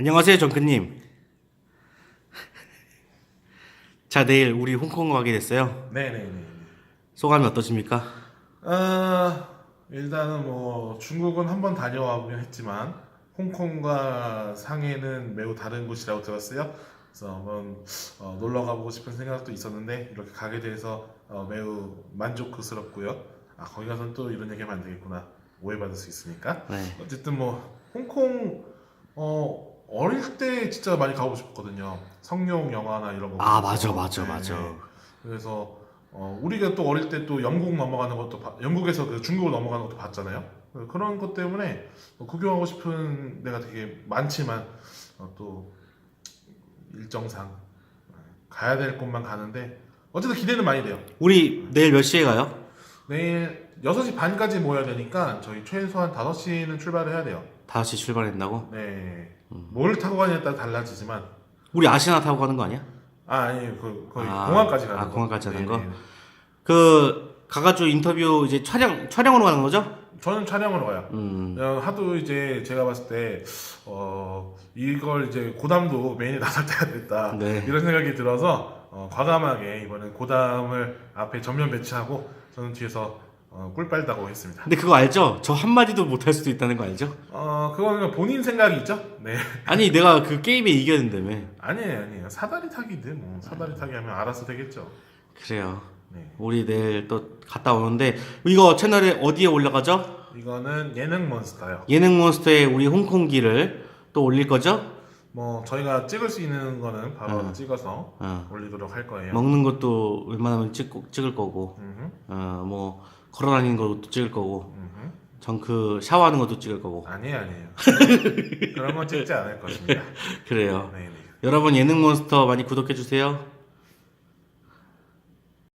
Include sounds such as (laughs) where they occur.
안녕하세요, 정크님. 자, 내일 우리 홍콩 가게 됐어요. 네네네. 소감이 어떠십니까? 아 일단은 뭐 중국은 한 번 다녀와 보긴 했지만 홍콩과 상해는 매우 다른 곳이라고 들었어요. 그래서 한번 어, 놀러 가보고 싶은 생각도 있었는데 이렇게 가게 돼서 어, 매우 만족스럽고요. 아 거기 가서는 또 이런 얘기하면 안 되겠구나 오해받을 수 있으니까. 네. 어쨌든 뭐 홍콩 어 어릴 때 진짜 많이 가고 싶었거든요. 성룡 영화나 이런 거. 아. 맞아, 맞아, 네. 맞아. 그래서 어, 우리가 또 어릴 때 또 영국 넘어가는 것도 봐- 영국에서 그 중국을 넘어가는 것도 봤잖아요. 그런 것 때문에 뭐 구경하고 싶은 데가 되게 많지만 어, 또 일정상 가야 될 곳만 가는데 어쨌든 기대는 많이 돼요. 우리 내일 몇 시에 가요? 내일 6시 반까지 모여야 되니까 저희 최소한 5시는 출발을 해야 돼요. 5시 출발한다고? 네. 뭘 타고 가냐에 따라 달라지지만 우리 아시나 타고 가는 거 아니야? 아, 아니 그 거의 아, 공항까지 가는 아, 거. 공항까지 가는 거? 네네. 그 가가지고 인터뷰 이제 촬영 촬영으로 가는 거죠? 저는 촬영으로 가요. 음. 어, 하도 이제 제가 봤을 때, 어, 이걸 이제 고담도 메인에 나설 때가 됐다. 네. 이런 생각이 들어서, 어, 과감하게 이번엔 고담을 앞에 전면 배치하고, 저는 뒤에서, 어, 꿀 빨다고 했습니다. 근데 그거 알죠? 저 한마디도 못할 수도 있다는 거 알죠? 어, 그거는 본인 생각이 있죠? 네. 아니 내가 그 게임에 이겨야 된다며. 아니에요, 아니에요. 사다리 타기든 뭐, 사다리 타기 하면 알아서 되겠죠. 그래요. 네. 우리 내일 또 갔다 오는데 이거 채널에 어디에 올라가죠? 이거는 예능 몬스터요. 예능 몬스터의 우리 홍콩기를 또 올릴 거죠? 뭐, 저희가 찍을 수 있는 거는 바로 어. 찍어서 어. 올리도록 할 거예요. 먹는 것도 웬만하면 찍고, 찍을 거고, 음흠, 어, 뭐, 걸어다니는 것도 찍을 거고, 음흠. 정크 샤워하는 것도 찍을 거고. 아니에요, 아니에요. 그런 건 찍지 않을 것입니다. (laughs) 그래요. 네, 네. 여러분 예능 몬스터 많이 구독해 주세요.